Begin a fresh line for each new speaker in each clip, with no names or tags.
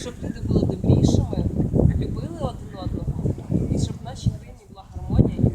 щоб люди були добрішими, любили один одного, і щоб в нашій країні була гармонія і мир.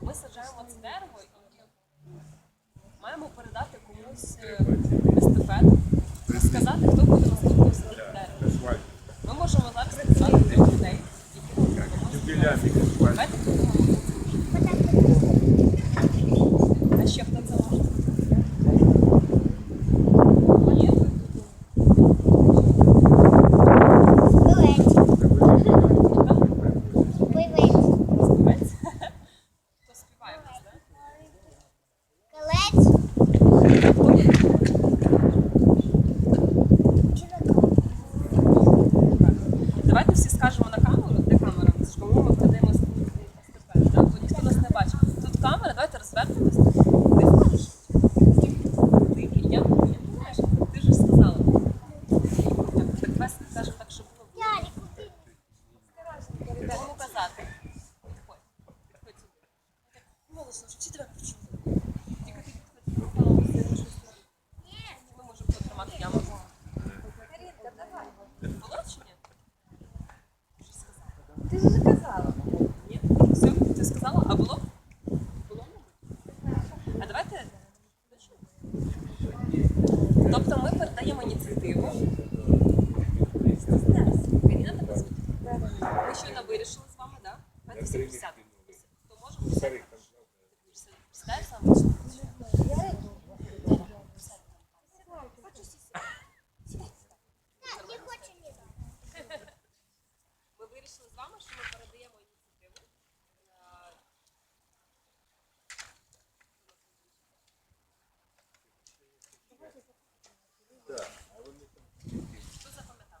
Ми саджаємо це дерево і маємо передати комусь е, естафету, сказати, хто буде наступний садити дерево. Ми можемо зараз сказати трьох людей, які будуть. Ми щойно вирішили з вами, так? Давайте всі присядемо. Хто може присядати? Присідай саме? Ми вирішили з вами, що ми передаємо ініціативу. Е, Хто запам'ятав?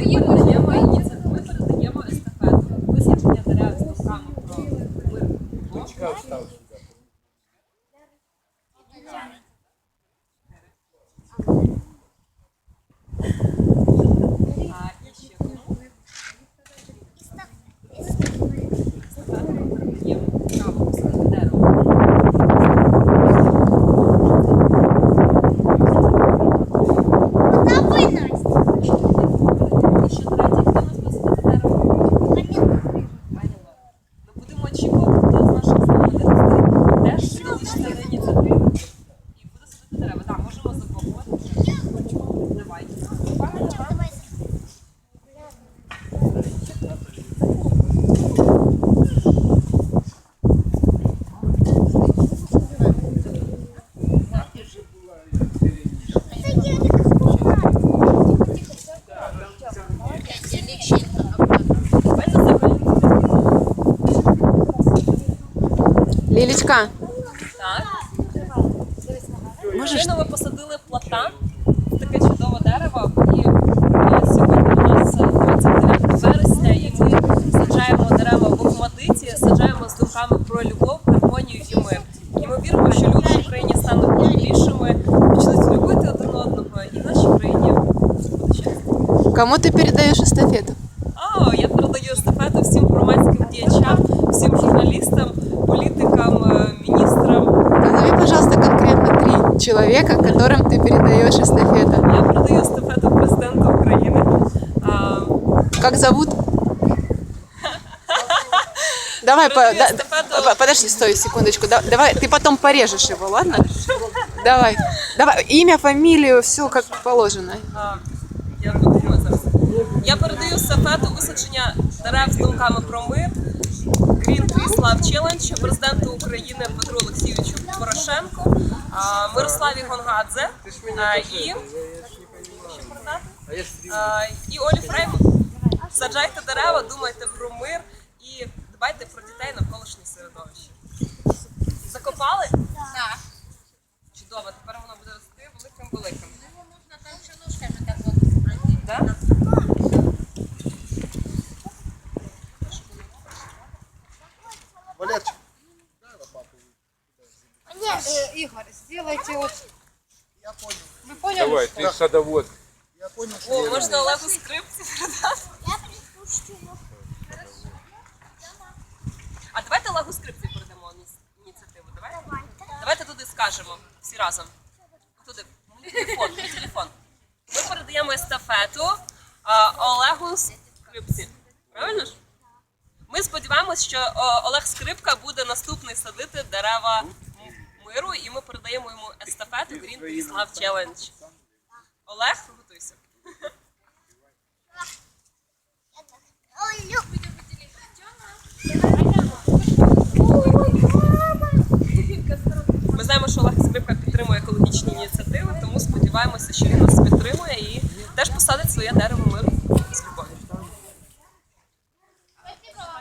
Ми передаємо ініціативу, ми передаємо естафету. Висадження дерев з думками про мир. А і ще кому? Естафету є право посадити дерево. І ще третє, хто нас посадити дерево? Пані Лора. Ми будемо очікувати, хто з наших знаменитостей теж фізична ініціатива і буде садити дерева. Так, можемо запропонувати. Давайте. Давайте запропонуємо.
Лілічка,
Так.
можеш
ми посадили платан, таке чудове дерево. І е, сьогодні у нас 29 вересня, і ми саджаємо дерева в Охмадиті, саджаємо з думками про любов, гармонію і мир. І ми віримо, що люди в Україні стануть добрішими, почнуть любити один одного, і в нашій країні буде щастя.
кому ты передаешь эстафету? человека, которым ты передаешь эстафету.
Я передаю естафету президенту України. А,
Как зовут? Давай, по-
Передаю
да-
эстафету.
по- подожди, стой секундочку. Да- давай, ты потом порежешь его, ладно? Давай, давай, имя, фамилию, все как положено.
А, Я подумаю зараз. Я передаю естафету висадження дерев з думками про мир. Green Trees Love Challenge президенту України Петру Олексійовичу Порошенку, а, Мирославі Гонгадзе і і Олі Фрейму. Саджайте дерева, думайте про мир і дбайте про дітей навколишнє середовище. Закопали? Так. Чудово, тепер воно буде рости великим-великим. Да?
Валерчик,
Игорь, сделайте вот.
я понял.
Вы поняли?
Давай, ты садовод.
Я понял, что
О, можна Олегу скрипці передати. А давайте Олегу скрипці передамо ініціативу. Давайте? Давайте туди скажемо всі разом. Туди. Телефон, телефон. Ми передаємо естафету а, Олегу Скрипці. Правильно ж? Ми сподіваємось, що о, Олег Скрипка буде наступний садити дерева миру, і ми передаємо йому естафету Green Peace Love Challenge. Олег, готуйся. Ми знаємо, що Олег Скрипка підтримує екологічні ініціативи, тому сподіваємося, що він нас